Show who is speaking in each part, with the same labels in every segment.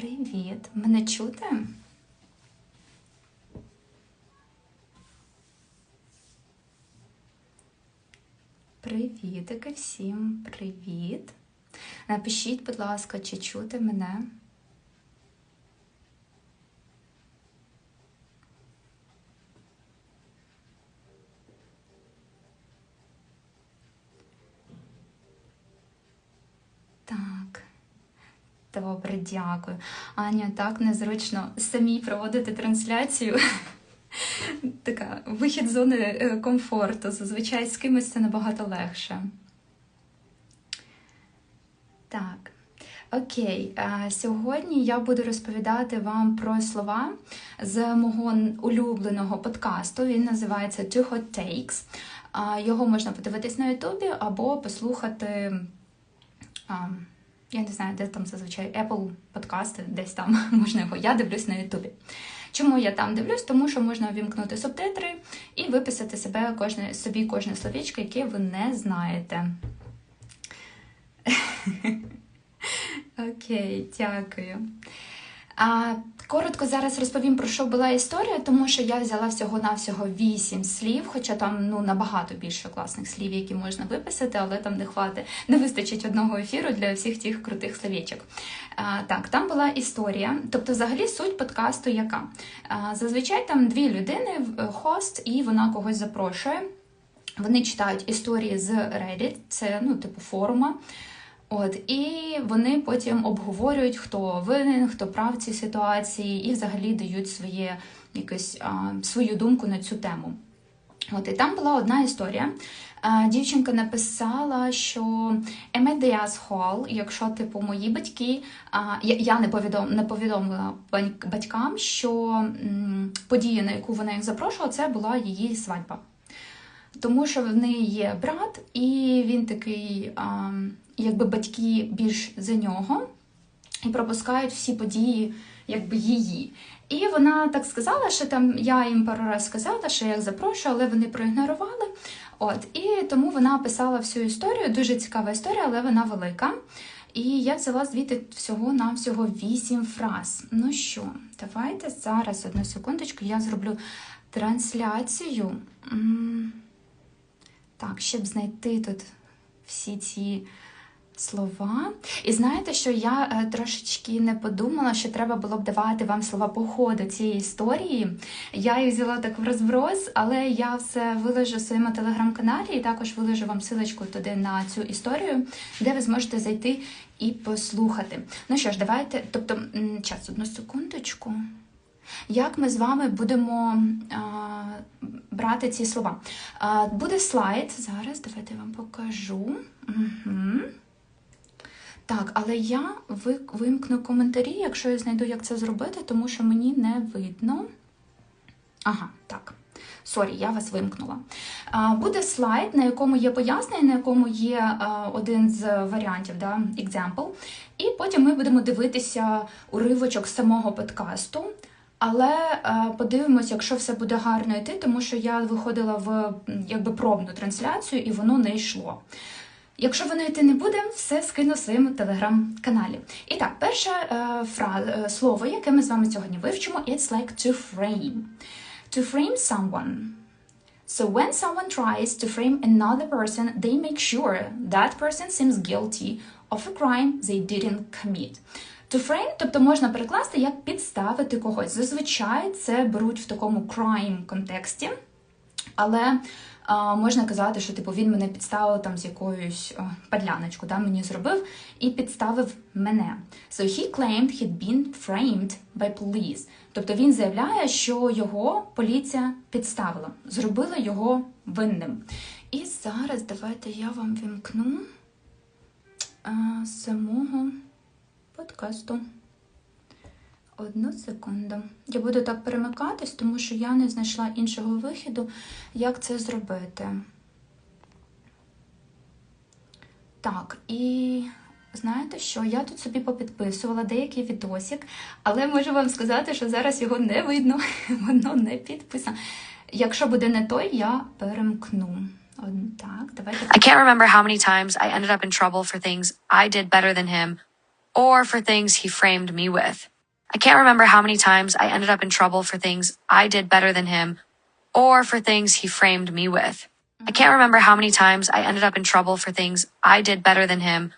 Speaker 1: Привіт. Мене чути? Привітики всім, привіт. Напишіть, будь ласка, чи чути мене? Так. Добре, дякую. Аня, так незручно самій проводити трансляцію. Така вихід з зони е, комфорту. Зазвичай з кимось це набагато легше. Так. Окей, сьогодні я буду розповідати вам про слова з мого улюбленого подкасту. Він називається Two Hot Takes. Його можна подивитись на Ютубі або послухати. Я не знаю, де там зазвичай Apple подкасти, десь там можна його. Я дивлюсь на Ютубі. Чому я там дивлюсь? Тому що можна увімкнути субтитри і виписати себе кожне, собі кожне словічко, яке ви не знаєте. Окей, дякую. А, Коротко зараз розповім про що була історія, тому що я взяла всього-навсього вісім слів, хоча там ну набагато більше класних слів, які можна виписати, але там не хватить, не вистачить одного ефіру для всіх тих крутих словечок. А, Так, там була історія, тобто, взагалі, суть подкасту яка? А, Зазвичай там дві людини, хост, і вона когось запрошує. Вони читають історії з Reddit, це ну, типу форума. От і вони потім обговорюють, хто винен, хто прав цій ситуації, і взагалі дають своє якусь а, свою думку на цю тему. От і там була одна історія. Дівчинка написала, що Емедеас Хол, якщо типу мої батьки, я не повідом не повідомила батькам, що подія, на яку вона їх запрошувала, це була її свадьба. Тому що в неї є брат, і він такий. Якби батьки більш за нього і пропускають всі події, якби її. І вона так сказала, що там я їм пару разів сказала, що я їх запрошую, але вони проігнорували. От, І тому вона описала всю історію. Дуже цікава історія, але вона велика. І я взяла звідти всього-навсього вісім фраз. Ну що, давайте зараз одну секундочку, я зроблю трансляцію. Так, щоб знайти тут всі ці слова. І знаєте, що я е, трошечки не подумала, що треба було б давати вам слова по ходу цієї історії. Я їх взяла так в розброс, але я все виложу в своєму телеграм-каналі і також виложу вам силочку туди на цю історію, де ви зможете зайти і послухати. Ну що ж, давайте, тобто, час, одну секундочку. Як ми з вами будемо а, брати ці слова? А, Буде слайд. Зараз давайте я вам покажу. Угу. Так, але я вимкну коментарі, якщо я знайду, як це зробити, тому що мені не видно. Ага, так. Сорі, я вас вимкнула. Буде слайд, на якому є пояснення, на якому є один з варіантів, да, example. І потім ми будемо дивитися уривочок самого подкасту. Але подивимось, якщо все буде гарно йти, тому що я виходила в якби пробну трансляцію і воно не йшло. Якщо воно йти не буде, все скину в своєму телеграм-каналі. І так, перше е, фраз, е, слово, яке ми з вами сьогодні вивчимо, it's like to frame. To frame someone. So when someone tries to frame another person, they make sure that person seems guilty of a crime they didn't commit. To frame, тобто можна перекласти як підставити когось. Зазвичай це беруть в такому crime контексті, але можна казати, що типу він мене підставив там з якоюсь падляночку, да, мені зробив і підставив мене. So he claimed he'd been framed by police. Тобто він заявляє, що його поліція підставила, зробила його винним. І зараз давайте я вам вімкну самого подкасту. Одну секунду. Я буду так перемикатись, тому що я не знайшла іншого вихіду, як це зробити. Так, і знаєте що? Я тут собі попідписувала деякий відосик, але можу вам сказати, що зараз його не видно, воно не підписано. Якщо буде не той, я перемкну. Так, давайте.
Speaker 2: I can't remember how many times I ended up in trouble for things I did better than him or for things he framed me with. I can't remember how many times I ended up in trouble for things I did better than him or for things he framed me with. I can't remember how many times I ended up in trouble for things I did better than him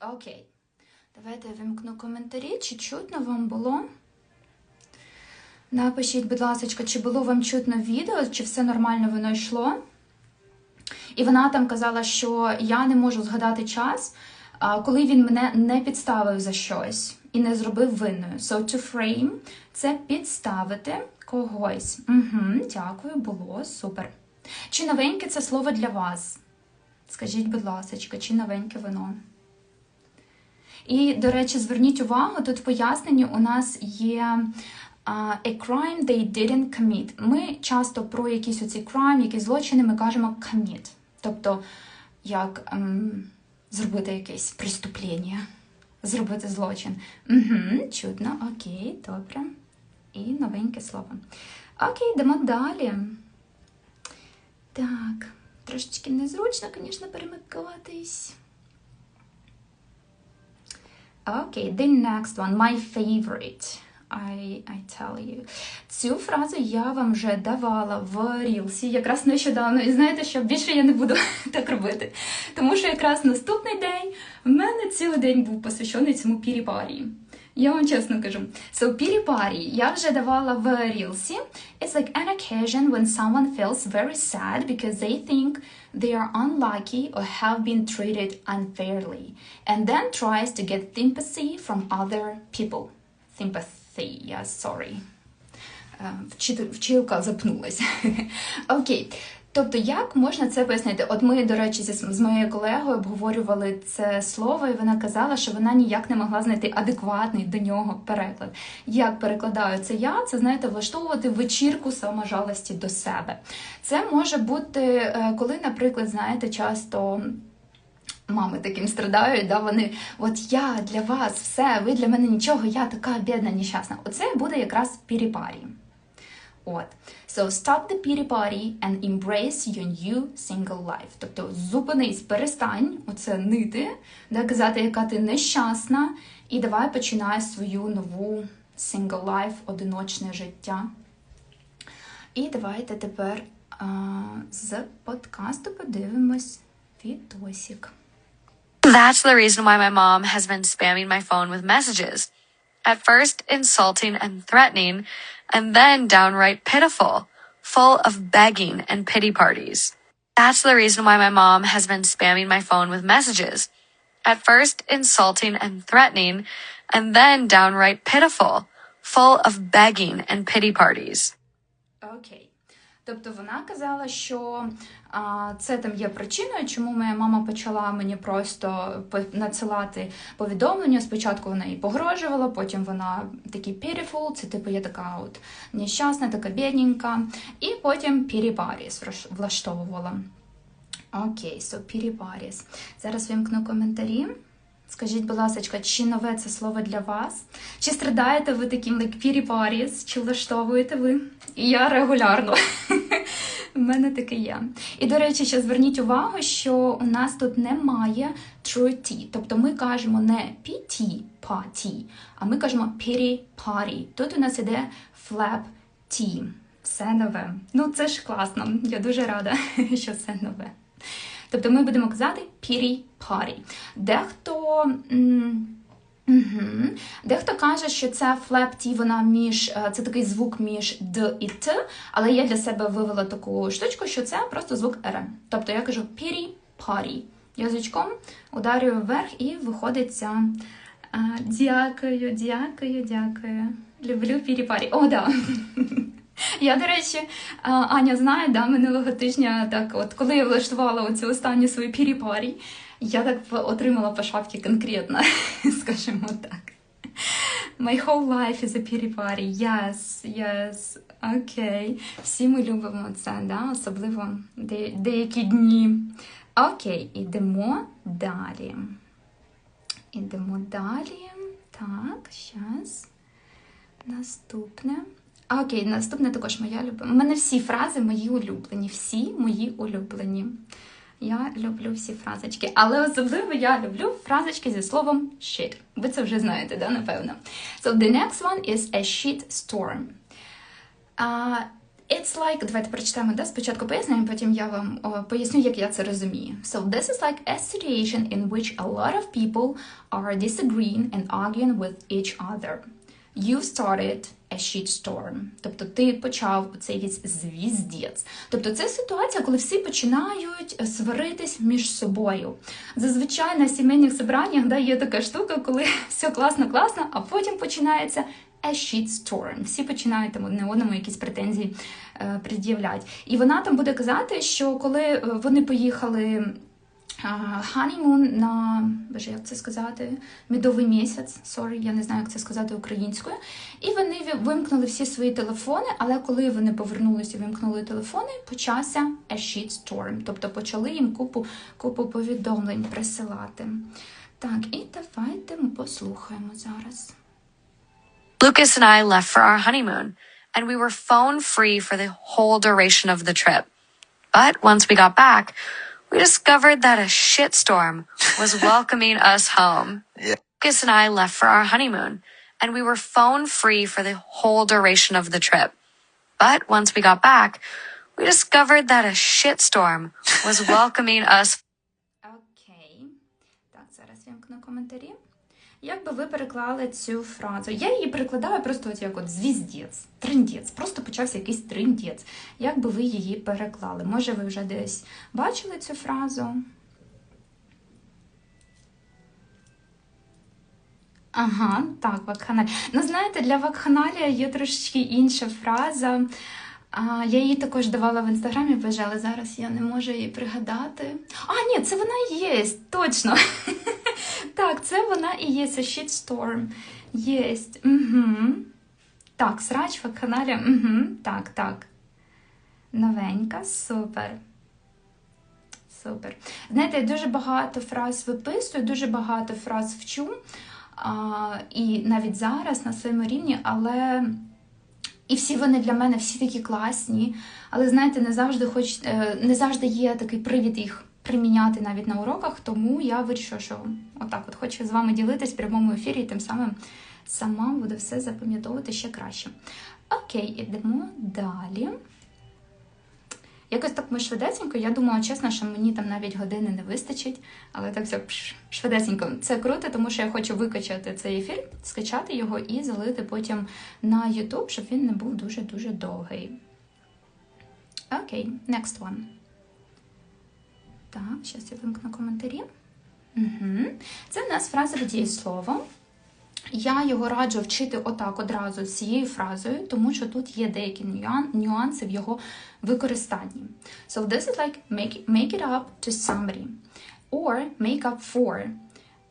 Speaker 1: Окей. Давайте я вимкну коментарі. Чи чутно вам було? Напишіть, будь ласка, чи було вам чутно відео, чи все нормально воно йшло. І вона там казала, що я не можу згадати час, коли він мене не підставив за щось і не зробив винною. So to frame – це підставити когось. Угу, дякую, було супер. Чи новеньке це слово для вас? Скажіть, будь ласка, чи новеньке воно? І, до речі, зверніть увагу, тут в поясненні у нас є a crime they didn't commit. Ми часто про якісь оці crime, якісь злочини ми кажемо commit. Тобто, як ем, зробити якесь преступлення, зробити злочин. Угу, чудно, окей, добре. І новеньке слово. Окей, йдемо далі. Так, трошечки незручно, звісно, перемикатись. Окей, the next one, my favorite. I, I tell you. Цю фразу я вам вже давала в Рілсі якраз нещодавно. І знаєте, що більше я не буду так робити. Тому що якраз наступний день в мене цілий день був посвящений цьому піріпарі. Я вам чесно кажу. So, піріпарі я вже давала в Рілсі. It's like an occasion when someone feels very sad because they think they are unlucky or have been treated unfairly and then tries to get sympathy from other people. Sympathy, yeah, sorry. Е, Вчилка запнулася. Окей. Тобто, як можна це пояснити? От ми, до речі, з моєю колегою обговорювали це слово, і вона казала, що вона ніяк не могла знайти адекватний до нього переклад. Як перекладаю це я, це знаєте, влаштовувати вечірку саможалості до себе. Це може бути, е, коли, наприклад, знаєте, часто. Мами таким страдають, да, вони от я для вас все, ви для мене нічого, я така бідна, нещасна. Оце буде якраз піріпарі. От. So stop the pity party and embrace your new single life. Тобто зупинись, перестань оце нити, да, казати, яка ти нещасна, і давай починай свою нову single life, одиночне життя. І давайте тепер а, з подкасту подивимось відосик.
Speaker 2: That's the reason why my mom has been spamming my phone with messages. At first insulting and threatening, and then downright pitiful, full of begging and pity parties. That's the reason why my mom has been spamming my phone with messages. At first insulting and threatening, and then downright pitiful, full of begging and pity parties.
Speaker 1: Okay. Тобто вона казала, що а, це там є причиною, чому моя мама почала мені просто надсилати повідомлення. Спочатку вона їй погрожувала, потім вона такий pitiful, це типу я така от нещасна, така бідненька, і потім піріпаріс влаштовувала. Окей, so піріпаріс. Зараз вимкну коментарі. Скажіть, будь ласка, чи нове це слово для вас? Чи страдаєте ви таким like піріпаріс? Чи влаштовуєте ви? І я регулярно. У мене таке є. І, до речі, ще зверніть увагу, що у нас тут немає true T. Тобто ми кажемо не PT, party, а ми кажемо pity party. Тут у нас іде flap T. Все нове. Ну, це ж класно. Я дуже рада, що це нове. Тобто ми будемо казати pity party. Дехто. м, Угу. Дехто каже, що це флеп ті, вона між е, це такий звук між д і т, але я для себе вивела таку штучку, що це просто звук р. Тобто я кажу pity party. Язичком ударюю вверх і виходить ця е, дякую, дякую, дякую. Люблю pity party. О, да. Я, до речі, Аня знає, да, минулого тижня, так, от коли я влаштувала оцю останню свою пірі-парі, я так отримала по шапці конкретно, скажімо так. My whole life is a pity party. Yes, yes. Окей. Всі ми любимо це, да? особливо де- деякі дні. Окей, ідемо далі. Ідемо далі. Так, щас. Наступне. А, окей, наступне також моя улюблена. У мене всі фрази мої улюблені. Всі мої улюблені. Я люблю всі фразочки, але особливо я люблю фразочки зі словом shit. Ви це вже знаєте, да, напевно. So the next one is a shit storm. Uh, it's like, давайте прочитаємо, да, спочатку пояснення, потім я вам о, поясню, як я це розумію. So this is like a situation in which a lot of people are disagreeing and arguing with each other. You started a shitstorm. Тобто ти почав цей якийсь звіздець. Тобто це ситуація, коли всі починають сваритись між собою. Зазвичай на сімейних зібраннях да, є така штука, коли все класно, класно, а потім починається a shitstorm. Всі починають там одне одному якісь претензії е, пред'являти. І вона там буде казати, що коли е, вони поїхали Ханіmun на боже, як це сказати? Медовий місяць. Sorry, я не знаю, як це сказати українською. І вони вимкнули всі свої телефони, але коли вони повернулися і вимкнули телефони, почався a shitstorm. Тобто почали їм купу, купу повідомлень присилати. Так, і давайте ми послухаємо зараз.
Speaker 2: Lucas and I left for our honeymoon, and we were phone free for the whole duration of the trip. But once we got back, we discovered that a shitstorm was welcoming us home.
Speaker 3: Yeah.
Speaker 2: Lucas and I left for our honeymoon, and we were phone free for the whole duration of the trip. But once we got back, we discovered that a shitstorm was welcoming us.
Speaker 1: Okay. dags är det svenska. Як би ви переклали цю фразу? Я її перекладаю просто от як от звіздець, триндець. Просто почався якийсь триндець. Як би ви її переклали? Може, ви вже десь бачили цю фразу? Ага, так, вакханалія. Ну, знаєте, для вакханалія є трошечки інша фраза. А, я її також давала в інстаграмі, боже, але зараз я не можу її пригадати. А, ні, це вона є, точно. Так, це вона і є, це shitstorm. Єсть. Угу. Так, срач вакханалія. Угу. Так, так. Новенька, супер. Супер. Знаєте, я дуже багато фраз виписую, дуже багато фраз вчу. А, і навіть зараз на своєму рівні, але і всі вони для мене всі такі класні. Але знаєте, не завжди хоч е, не завжди є такий привід їх приміняти навіть на уроках, тому я вирішила, що отак от хочу з вами ділитись в прямому ефірі, і тим самим сама буду все запам'ятовувати ще краще. Окей, ідемо далі. Якось так ми швидесенько. Я думала, чесно, що мені там навіть години не вистачить, але так все швидесенько. Це круто, тому що я хочу викачати цей ефір, скачати його і залити потім на YouTube, щоб він не був дуже-дуже довгий. Окей, next one. Так, зараз я вимкну коментарі. Угу. Це в нас фраза дієслово. Я його раджу вчити отак одразу з цією фразою, тому що тут є деякі нюанси в його використанні. So this is like make, make it up to somebody or make up for.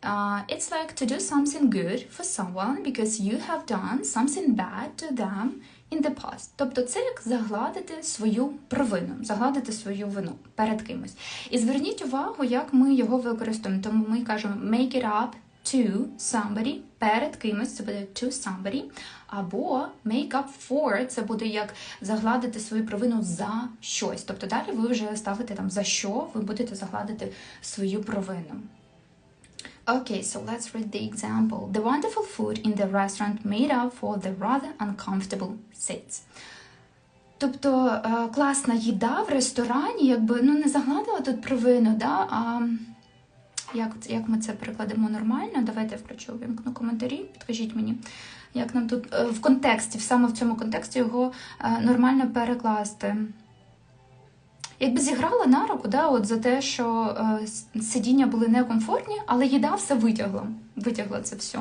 Speaker 1: Uh, it's like to do something good for someone because you have done something bad to them in the past. Тобто це як загладити свою провину, загладити свою вину перед кимось. І зверніть увагу, як ми його використовуємо. Тому ми кажемо make it up to somebody, перед кимось, це буде to somebody, або make up for, це буде як загладити свою провину за щось. Тобто далі ви вже ставите там за що ви будете загладити свою провину. Okay, so let's read the example. The wonderful food in the restaurant made up for the rather uncomfortable seats. Тобто е, класна їда в ресторані, якби ну не загладила тут провину, да, а як, як ми це перекладемо нормально? Давайте включу, вимкну коментарі, підкажіть мені, як нам тут е, в контексті, саме в цьому контексті його е, нормально перекласти. Якби зіграла на руку, да, от за те, що е, сидіння були некомфортні, але їда все витягла. Витягла це все.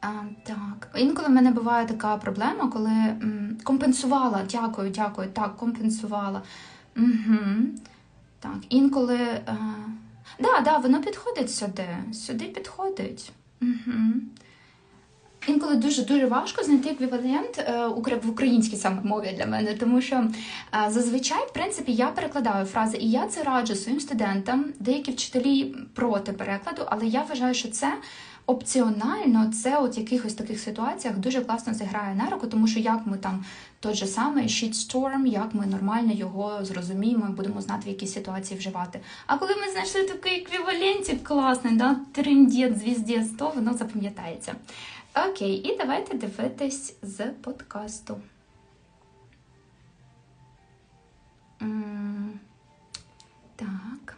Speaker 1: А, так, інколи в мене буває така проблема, коли м, компенсувала, дякую, дякую, так, компенсувала. Угу. Так, інколи. Е, да, да, воно підходить сюди. Сюди підходить. Угу. Інколи дуже-дуже важко знайти еквівалент е, в українській саме мові для мене, тому що е, зазвичай, в принципі, я перекладаю фрази, і я це раджу своїм студентам. Деякі вчителі проти перекладу, але я вважаю, що це опціонально це от якихось таких ситуаціях дуже класно зіграє на руку, тому що як ми там той же самий shitstorm, як ми нормально його зрозуміємо будемо знати, в якій ситуації вживати. А коли ми знайшли такий еквівалентик класний, да, трендець, звіздець, то воно запам'ятається. Окей, і давайте дивитись з подкасту. Так.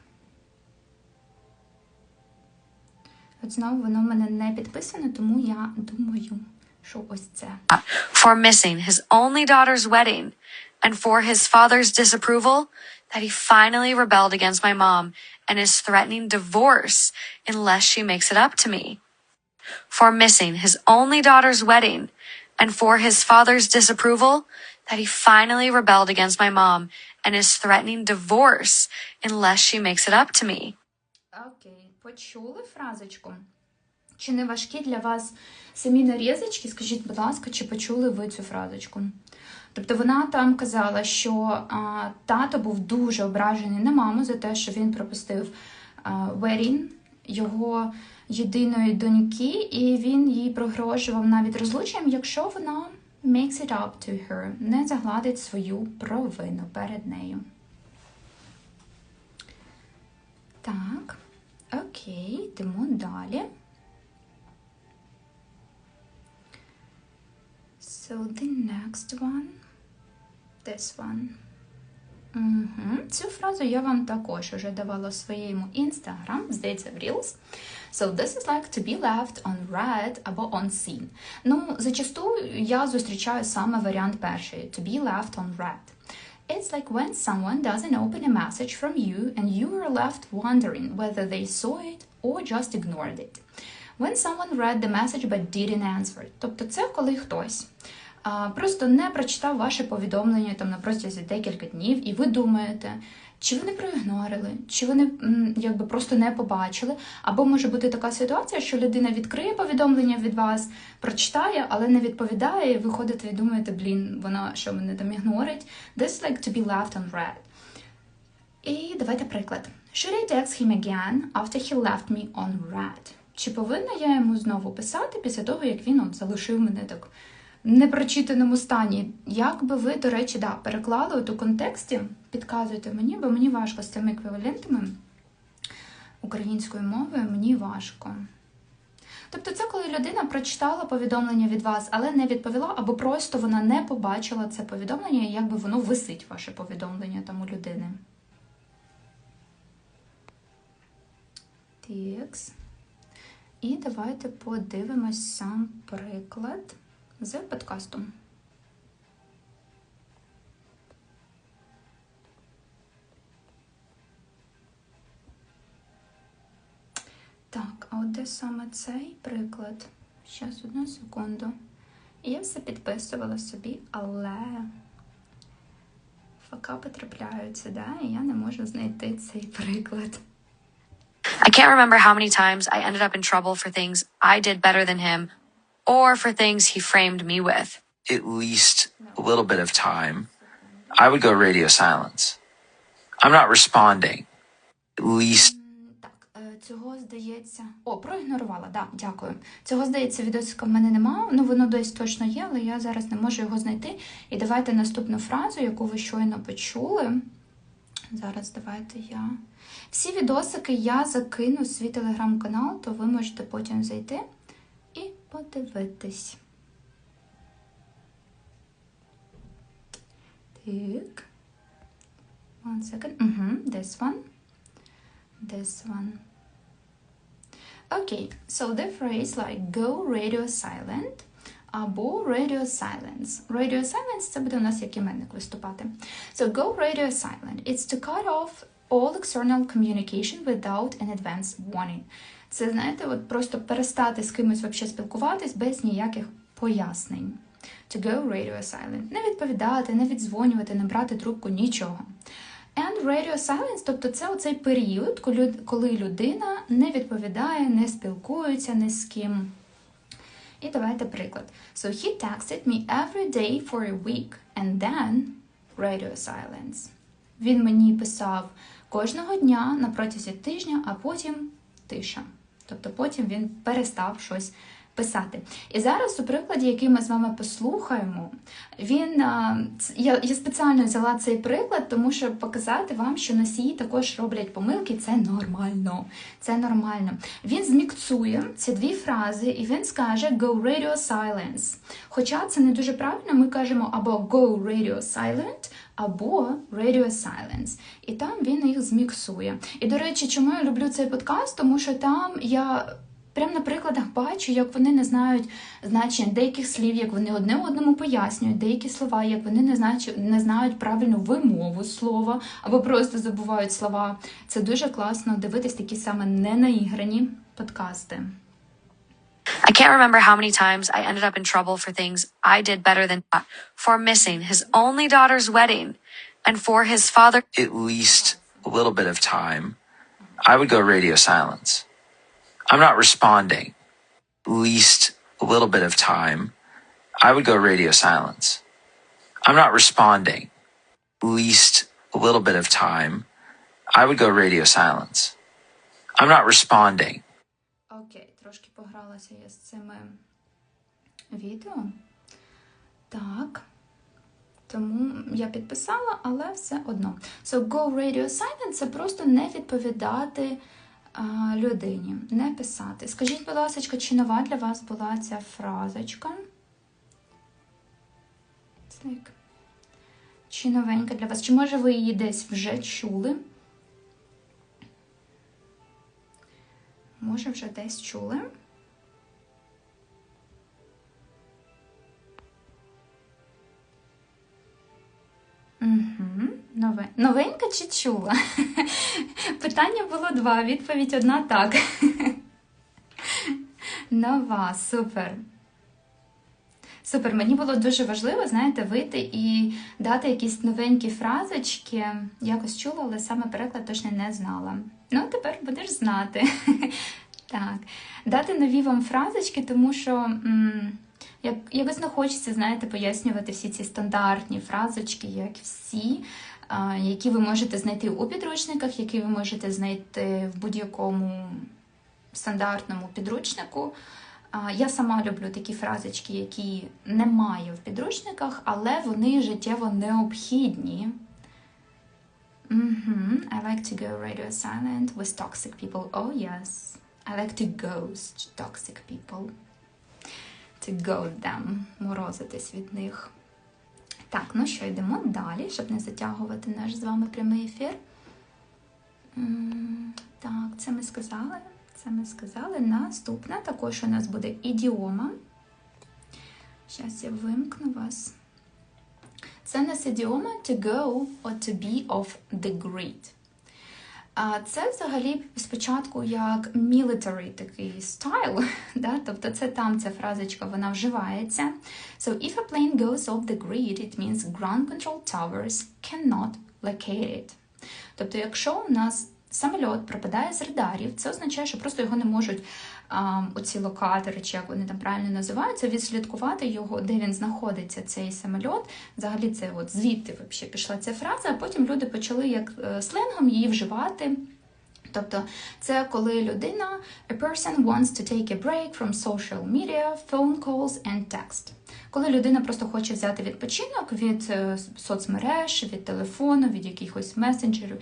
Speaker 1: От знову воно в мене не підписане, тому я думаю, що ось це.
Speaker 2: for missing his only daughter's wedding and for his father's disapproval that he finally rebelled against my mom and is threatening divorce unless she makes it up to me. For missing his only daughter's wedding and for his father's disapproval that he finally rebelled against my mom and is threatening divorce unless she makes it up to me.
Speaker 1: Окей, почули фразочку? Чи не важкі для вас самі нарізочки? Скажіть, будь ласка, чи почули ви цю фразочку? Тобто вона там казала, що а, тато був дуже ображений на маму за те, що він пропустив а, wedding його єдиної доньки, і він їй прогрожував навіть розлученням, якщо вона makes it up to her, не загладить свою провину перед нею. Так, окей, йдемо далі. So the next one, this one. Угу. Цю фразу я вам також уже давала в своєму Instagram, здається, в Reels. So this is like to be left on red або on seen. Ну, зачасту я зустрічаю саме варіант перший, to be left on red. It's like when someone doesn't open a message from you and you are left wondering whether they saw it or just ignored it. When someone read the message but didn't answer. Тобто це коли хтось просто не прочитав ваше повідомлення там на протязі декілька днів, і ви думаєте, чи вони проігнорили, чи вони якби просто не побачили. Або може бути така ситуація, що людина відкриє повідомлення від вас, прочитає, але не відповідає, і ви ходите і думаєте, блін, вона що мене там ігнорить. This like to be left on red. І давайте приклад. Should I text him again after he left me on red? Чи повинна я йому знову писати після того, як він от залишив мене так непрочитаному стані? Як би ви, до речі, да, переклали от у контексті, підказуйте мені, бо мені важко з цими еквівалентами українською мовою, мені важко. Тобто це коли людина прочитала повідомлення від вас, але не відповіла, або просто вона не побачила це повідомлення, і якби воно висить, ваше повідомлення там у людини. Текс. І давайте подивимось сам приклад з подкасту. Так, а от де саме цей приклад? Щас, одну секунду. Я все підписувала собі, але факапи трапляються, да? і я не можу знайти цей приклад.
Speaker 2: I can't remember how many times I ended up in trouble for things I did better than him or for things he framed me with.
Speaker 3: at least a little bit of time, I would go radio silence. I'm not responding. At least
Speaker 1: е, цього здається. О, проігнорувала, да, дякую. Цього здається, відосика в мене немає. Ну воно десь точно є, але я зараз не можу його знайти. І давайте наступну фразу, яку ви щойно почули. Зараз давайте я. Всі відосики я закину в свій телеграм-канал, то ви можете потім зайти подивитись. Так. One second. Угу, this one. This one. Okay, so the phrase like go radio silent або radio silence. Radio silence це буде у нас як іменник виступати. So go radio silent. It's to cut off all external communication without an advance warning. Це, знаєте, от просто перестати з кимось вообще спілкуватись без ніяких пояснень. To go radio silent. Не відповідати, не віддзвонювати, не брати трубку, нічого. And radio silence, тобто це оцей період, коли, людина не відповідає, не спілкується ні з ким. І давайте приклад. So he texted me every day for a week and then radio silence. Він мені писав кожного дня на протязі тижня, а потім тиша. Тобто потім він перестав щось писати. І зараз у прикладі, який ми з вами послухаємо, він я, спеціально взяла цей приклад, тому щоб показати вам, що носії також роблять помилки. Це нормально. Це нормально. Він зміксує ці дві фрази, і він скаже go radio silence. Хоча це не дуже правильно, ми кажемо або go radio silent, або Radio Silence. І там він їх зміксує. І, до речі, чому я люблю цей подкаст? Тому що там я. Прямо на прикладах бачу, як вони не знають значення деяких слів, як вони одне одному пояснюють деякі слова, як вони не знають, не знають правильну вимову слова або просто забувають слова. Це дуже класно дивитись такі саме ненаіграні подкасти.
Speaker 2: I can't remember how many times I ended up in trouble for things I did better than that, for missing his only daughter's wedding, and for his father
Speaker 3: At least a little bit of time. I would go radio silence. I'm not responding. Least a little bit of time. I would go radio silence. I'm not responding. Least a little bit of time. I would go radio silence. I'm not responding.
Speaker 1: Окей, трошки погралася я з цими відео. Так. Тому я підписала, але все одно. So, go radio silent це просто не відповідати людині, не писати. Скажіть, будь ласка, чи нова для вас була ця фразочка? Так. Чи новенька для вас? Чи може ви її десь вже чули? Може, вже десь чули? Угу. Нове... Новенька чи чула? Питання було два, відповідь одна так. Нова, супер. Супер, мені було дуже важливо, знаєте, вийти і дати якісь новенькі фразочки. Якось чула, але саме переклад точно не знала. Ну, тепер будеш знати. Так, дати нові вам фразочки, тому що м, як, якось не хочеться, знаєте, пояснювати всі ці стандартні фразочки, як всі, які ви можете знайти у підручниках, які ви можете знайти в будь-якому стандартному підручнику. Я сама люблю такі фразочки, які немає в підручниках, але вони життєво необхідні. Мгм. I like to go radio silent with toxic people. Oh yes. I like to ghost toxic people. To go them. Морозитись від них. Так, ну що, йдемо далі, щоб не затягувати наш з вами прямий ефір. Так, це ми сказали. Це ми сказали. Наступна також у нас буде ідіома. Зараз я вимкну вас. Це у нас ідіома to go or to be of the great. Це взагалі спочатку як military такий стайл, да? тобто це там ця фразочка вона вживається. So if a plane goes off the grid, it means ground control towers cannot locate it. Тобто, якщо у нас самоліт пропадає з радарів, це означає, що просто його не можуть оці локатори, чи як вони там правильно називаються, відслідкувати його, де він знаходиться, цей самоліт. Взагалі, це от звідти вообще пішла ця фраза, а потім люди почали як е, сленгом її вживати. Тобто, це коли людина a person wants to take a break from social media, phone calls and text. Коли людина просто хоче взяти відпочинок від е, соцмереж, від телефону, від якихось месенджерів,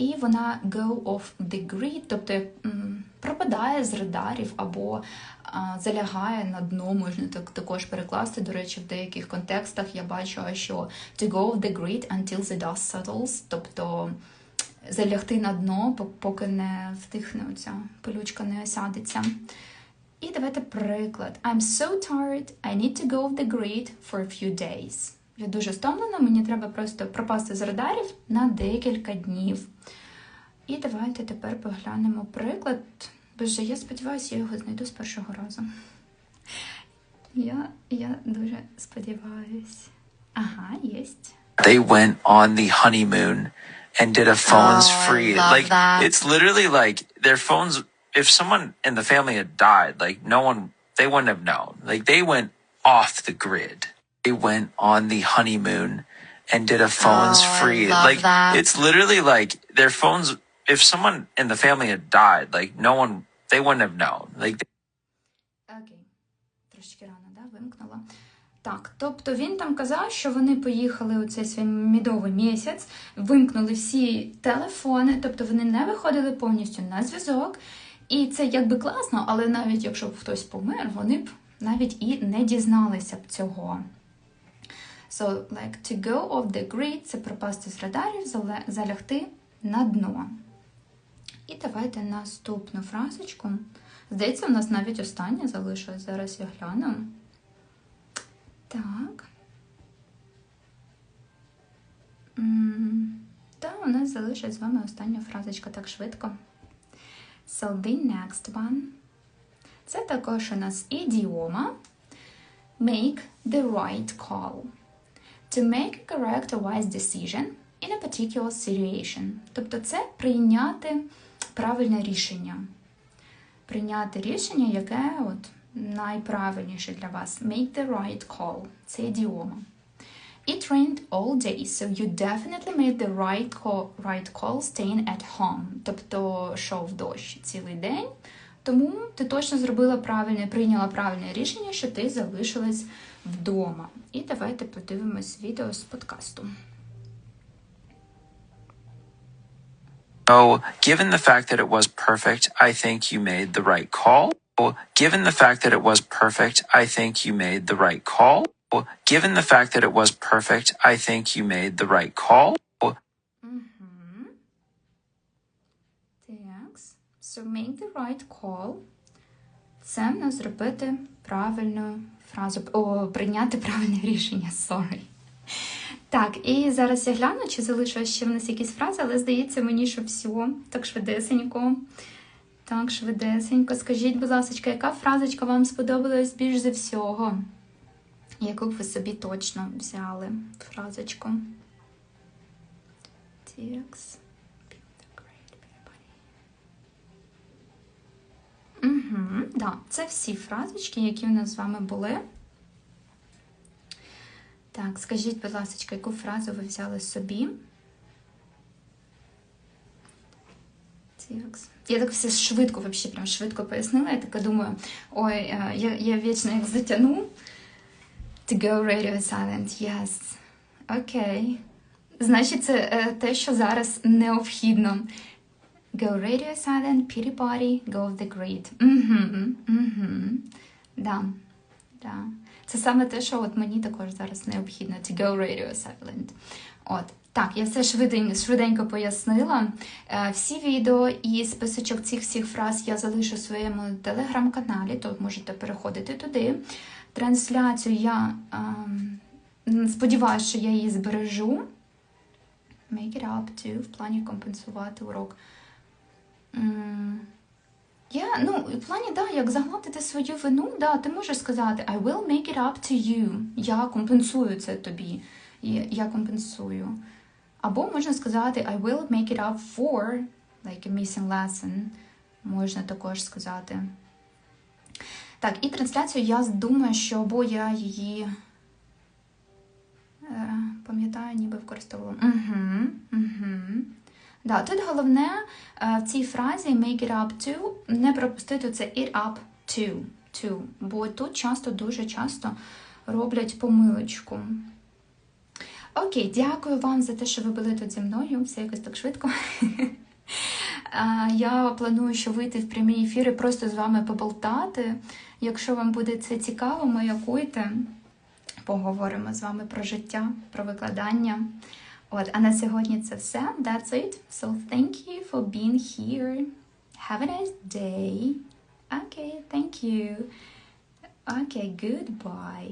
Speaker 1: і вона go off the grid, тобто пропадає з радарів або залягає на дно, можна так також перекласти. До речі, в деяких контекстах я бачу, що to go off the grid until the dust settles, тобто залягти на дно, поки не втихне оця пилючка не осядеться. І давайте приклад. I'm so tired, I need to go off the grid for a few days. Я дуже стомлена, мені треба просто пропасти з радарів на декілька днів. І давайте тепер поглянемо приклад. Боже, я сподіваюся, я його знайду з першого разу. Я, я дуже сподіваюсь. Ага, єсть.
Speaker 3: They went on the honeymoon and did a phones
Speaker 2: Oh,
Speaker 3: free. like
Speaker 2: that.
Speaker 3: it's literally like their phones if someone in the family had died, like no one they wouldn't have known. Like they went off the grid. They went on the honeymoon and did a phones
Speaker 2: Oh, I
Speaker 3: free.
Speaker 2: love
Speaker 3: like
Speaker 2: that.
Speaker 3: it's literally like their phones if someone in the family had died, like no one They wouldn't have known. Like,
Speaker 1: Окей. Трошки рано, да, вимкнула. Так, тобто він там казав, що вони поїхали у цей свій медовий місяць, вимкнули всі телефони, тобто вони не виходили повністю на зв'язок. І це якби класно, але навіть якщо б хтось помер, вони б навіть і не дізналися б цього. So, like, to go off the grid – це пропасти з радарів, залягти на дно. І давайте наступну фразочку. Здається, у нас навіть остання залишилась. Зараз я гляну. Так. Та, у нас залишилась з вами остання фразочка так швидко. So the next one. Це також у нас ідіома. Make the right call. To make a correct or wise decision in a particular situation. Тобто це прийняти правильне рішення. Прийняти рішення, яке от найправильніше для вас. Make the right call. Це ідіома. It rained all day, so you definitely made the right call, right call staying at home. Тобто йшов дощ цілий день, тому ти точно зробила правильне, прийняла правильне рішення, що ти залишилась вдома. І давайте подивимось відео з подкасту.
Speaker 3: So, given the fact that it was perfect, I think you made the right call. Given the fact that it was perfect, I think you made the right call. Given the fact that it was perfect, I think you made the right call.
Speaker 1: So make the right call. Це в нас зробити правильну фразу. О, прийняти правильне рішення. Sorry. Так, і зараз я гляну, чи залишилось ще в нас якісь фрази, але здається мені, що все. Так швидесенько. Так, швидесенько. Скажіть, будь ласка, яка фразочка вам сподобалась більш за всього? Яку б ви собі точно взяли фразочку? Текс. Угу, да, це всі фразочки, які у нас з вами були. Так, скажіть, будь ласка, яку фразу ви взяли собі? Я так все швидко, вообще прям швидко пояснила. Я така думаю, ой, е, я, я вічно як затягну. To go radio silent, yes. Окей. Значить, це е, те, що зараз необхідно. Go radio silent, pity party, go off the grid. Угу, угу. Да, да. Це саме те, що от мені також зараз необхідно. To go radio silent. От. Так, я все швиденько, швиденько пояснила. Е, Всі відео і списочок цих всіх фраз я залишу в своєму телеграм-каналі, то можете переходити туди. Трансляцію я ем, сподіваюся, що я її збережу. Make it up to, в плані компенсувати урок. Я, ну, в плані, да, як загладити свою вину, да, ти можеш сказати I will make it up to you. Я компенсую це тобі. Я компенсую. Або можна сказати I will make it up for like a missing lesson. Можна також сказати. Так, і трансляцію я думаю, що або я її е, пам'ятаю, ніби використовувала. Угу, угу. Да, тут головне е, в цій фразі make it up to не пропустити це it up to, to, бо тут часто, дуже часто роблять помилочку. Окей, дякую вам за те, що ви були тут зі мною. Все якось так швидко. Я планую, що вийти в прямі ефіри, просто з вами поболтати. Якщо вам буде це цікаво, маякуйте. Поговоримо з вами про життя, про викладання. От, а на сьогодні це все. That's it. So thank you for being here. Have a nice day. Okay, thank you. Okay, goodbye.